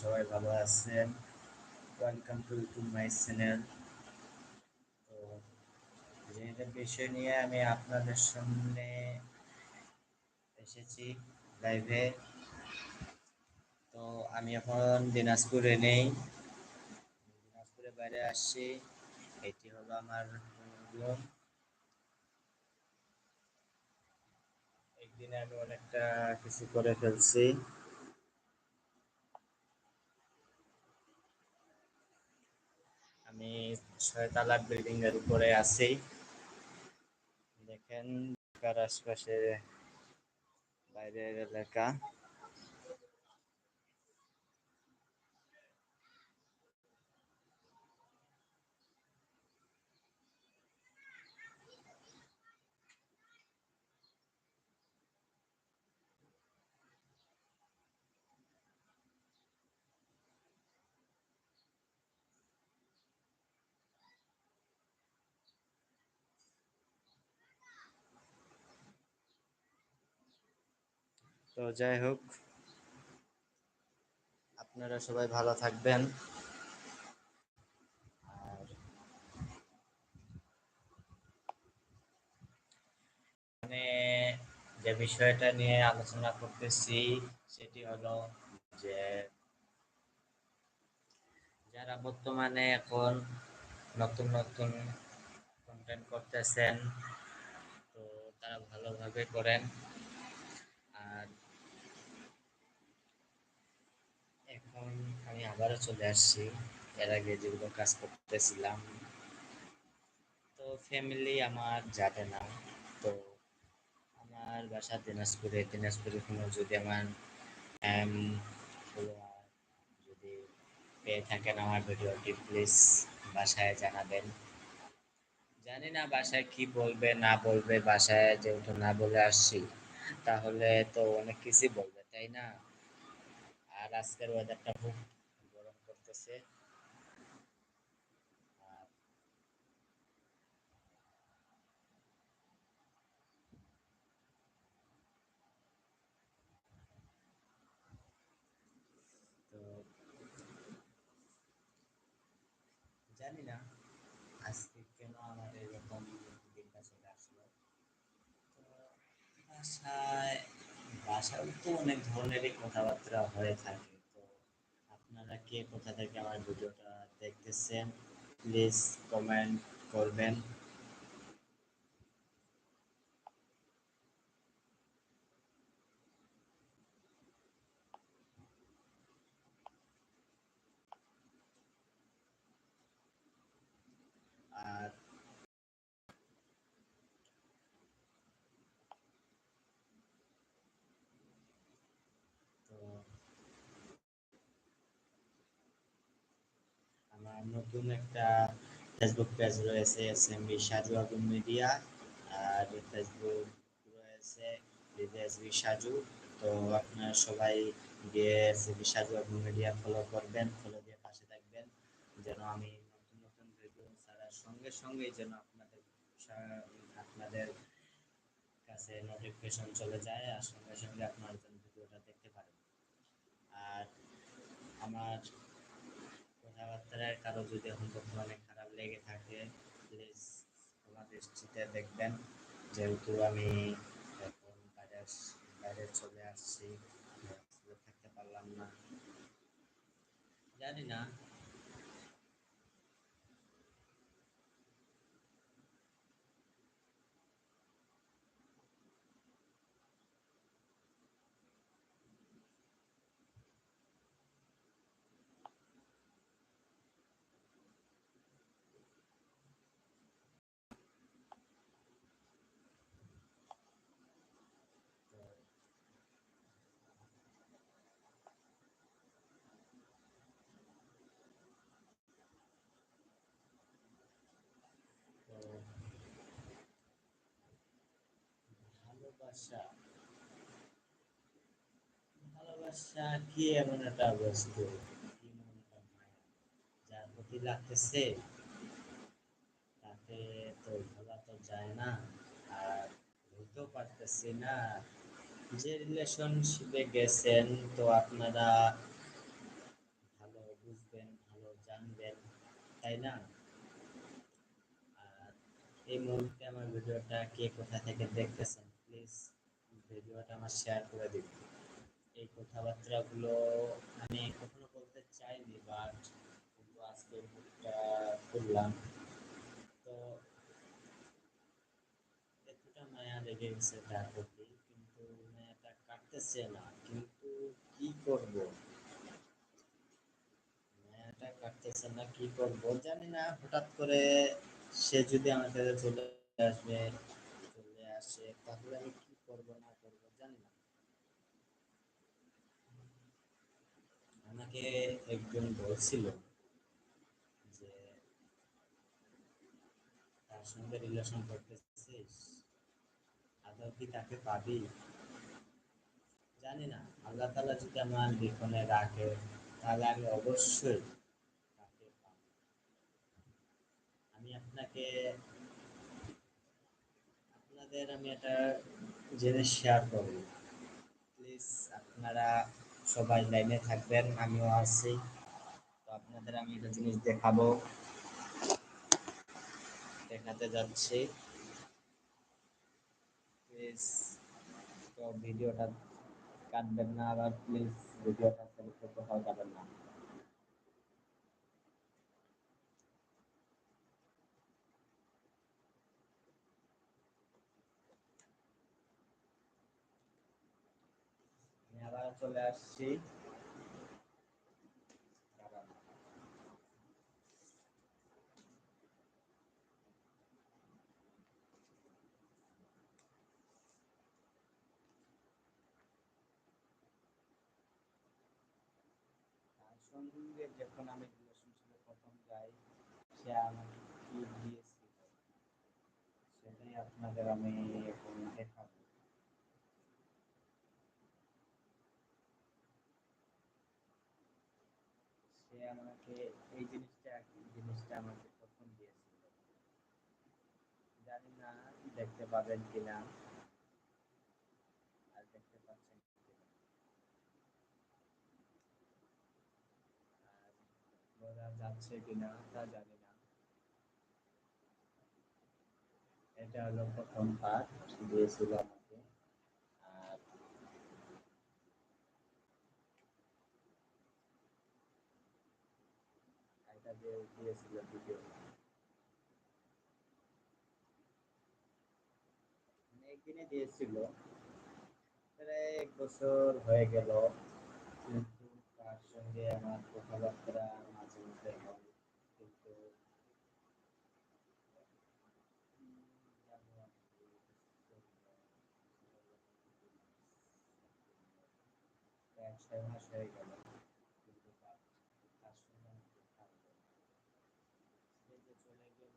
সবাই ভালো আছেন। Welcome to YouTube my channel তো যে বিষয় নিয়ে আমি আপনাদের সামনে এসেছি লাইভে তো আমি এখন দিনাজপুরে নেই। দিনাজপুরে বাইরে আসছি। এটি হলো আমার রুম। একদিনে আমি অনেকটা কিছু করে ফেলছি। আমি ছয়তলা বিল্ডিং এর উপরে আছি দেখেন আশপাশে বাইরের এলাকা। তো যাই হোক, আপনারা সবাই ভালো থাকবেন। আর যে বিষয়টা নিয়ে আলোচনা করতেছি, সেটি হলো যে যারা বর্তমানে এখন নতুন নতুন কন্টেন্ট করতেছেন, তো তারা ভালোভাবে করেন আর এখন আমি আবারও চলে আসছি। এর আগে যেগুলো কাজ করতেছিলাম, তো ফ্যামিলি আমার যাবে না। তো আমার বাসা দিনাজপুরে। দিনাজপুরে কোনো যদি আমার যদি পেয়ে থাকেন আমার ভিডিওটি প্লিজ বাসায় জানাবেন। জানি না বাসায় কি বলবে, না বলবে, বাসায় যেহেতু না বলে আসছি, তাহলে তো অনেক কিছুই বলবে, তাই না? আর আজকের ওয়েদারটা খুব গরম করতেছে। তো জানি না আজকে কেন আমার এরকম দিনটা চলে আসলো। তো বাসায় বাসায় তো অনেক ধরনেরই কথাবার্তা হয়ে থাকে। তো আপনারা কে কোথা থেকে আমার ভিডিওটা দেখতেছেন প্লিজ কমেন্ট করবেন। নতুন একটা ফেসবুক পেজ রয়েছে এস এম বি সাজু আগুন মিডিয়া আর ফেসবুক রয়েছে এস বি সাজু। তো আপনারা সবাই গিয়ে এস বি সাজু আগুন মিডিয়া ফলো করবেন ফলো দিয়ে পাশে থাকবেন, যেন আমি নতুন নতুন ভিডিও ছাড়ার সঙ্গে সঙ্গে যেন আপনাদের আপনাদের কাছে নোটিফিকেশন চলে যায় আর সঙ্গে সঙ্গে আপনার ভিডিওটা দেখতে পারেন। আর আমার কথাবার্তার কারও যদি এখন বর্তমানে খারাপ লেগে থাকে প্লিজ আমার দৃষ্টিতে দেখবেন। যেহেতু আমি এখন বাইরে বাইরে চলে আসছি থাকতে পারলাম না। জানি না। ভালোবাসা। ভালোবাসা কি এমন একটা বস্তু? যার প্রতি লাগতেছে তাকে তো ভোলা তো যায় না, আর ভুলতেও পারতেছি না যে রিলেশনশিপে গেছেন তো আপনারা ভালো বুঝবেন, ভালো জানবেন, তাই না? আর এই মুহূর্তে আমার ভিডিওটা কে কোথা থেকে দেখতেছেন প্লিজ ভিডিওটা আমার শেয়ার করে দিন। এই কথাবার্তাগুলো আমি কখনো বলতে চাইনি বাট আজকে মুখটা করলাম। তো এতটা মায়া লেগে গেছে তার প্রতি, কিন্তু মায়াটা কাটতেছে না। কিন্তু কি করব? মায়াটা কাটতেছে না, কি করব? জানি না, হঠাৎ করে সে যদি আমার কাছে চলে আসবে তাহলে আমি কি করব, না করব জানি না। আমাকে একজন বলছিল যে, তার সঙ্গে রিলেশন করতেছিস? আদৌ কি তাকে পাবি? জানি না। আল্লাহ তালা যদি আমার লিখনে রাখে তাহলে আমি অবশ্যই তাকে পাব। আমি আপনাকে আপনাদের আমি একটা জিনিস শেয়ার করব। প্লিজ আপনারা সবাই লাইনে থাকবেন, আমিও আছি। তো আপনাদের আমি একটা জিনিস দেখাবো। দেখাতে যাচ্ছি। প্লিজ তো ভিডিওটা কাটবেন না, আবার প্লিজ ভিডিওটা সেলেক্ট কোথাও যাবেন না আমি আবার চলে আসছি। যখন আমি রিলেশনশিপে প্রথম যাই, সে আমাকে কি দিয়েছিল, সেটাই আপনাদের আমি এখন দেখাবো আমাকে এই জিনিসটা জিনিসটা আমাকে প্রথম দিয়েছিল। জানি না দেখতে পাবেন কিনা। আর দেখতে পাচ্ছেন যাচ্ছে কিনা তা জানি না। এটা হলো প্রথম পার্ট দিয়েছিল এটা দিয়ে দিয়েছিল মানে একদিনে দিয়েছিল। প্রায় এক বছর হয়ে গেল। কিন্তু তার সঙ্গে আমার কথাবার্তা মাঝে মধ্যে কিন্তু প্রায় ছয় মাস হয়ে গেল কিন্তু তার তার সঙ্গে আমি কথা বলি না। সে যে চলে গেল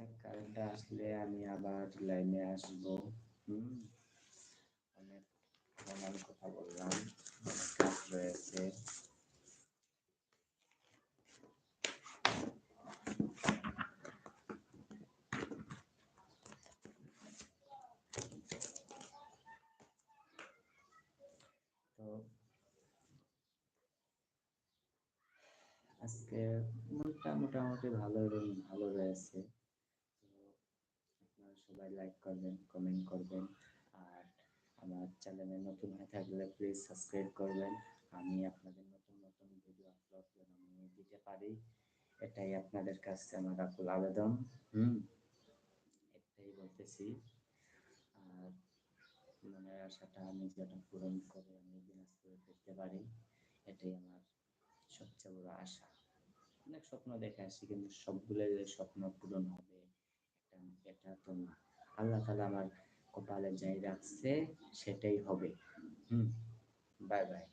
আচ্ছা কারেন্টটা আসলে আমি আবার লাইনে আসব। হুম? অনেক অনেক কথা বললাম, অনেক কাজ রয়েছে। আজকে মোটামুটি ভালো ভালো রয়েছে। সবাই লাইক করবেন কমেন্ট করবেন। আর আমার চ্যানেলে নতুন হয়ে থাকলে প্লিজ সাবস্ক্রাইব করবেন। আমি আপনাদের নতুন নতুন ভিডিও আপলোড যেন আমি দিতে পারি। এটাই আপনাদের কাছে আমার আকুল আবেদন। হুম, এটাই বলতেছি। আর মনের আশাটা আমি যেন পূরণ করে আমি দিনাজপুরে ফিরতে পারি, এটাই আমার সবচেয়ে বড় আশা। অনেক স্বপ্ন দেখে আসছি কিন্তু সবগুলো স্বপ্ন পূরণ হবে। এটা তোমার আল্লাহ তালা আমার কপালে যাই রাখছে সেটাই হবে। হুম বাই বাই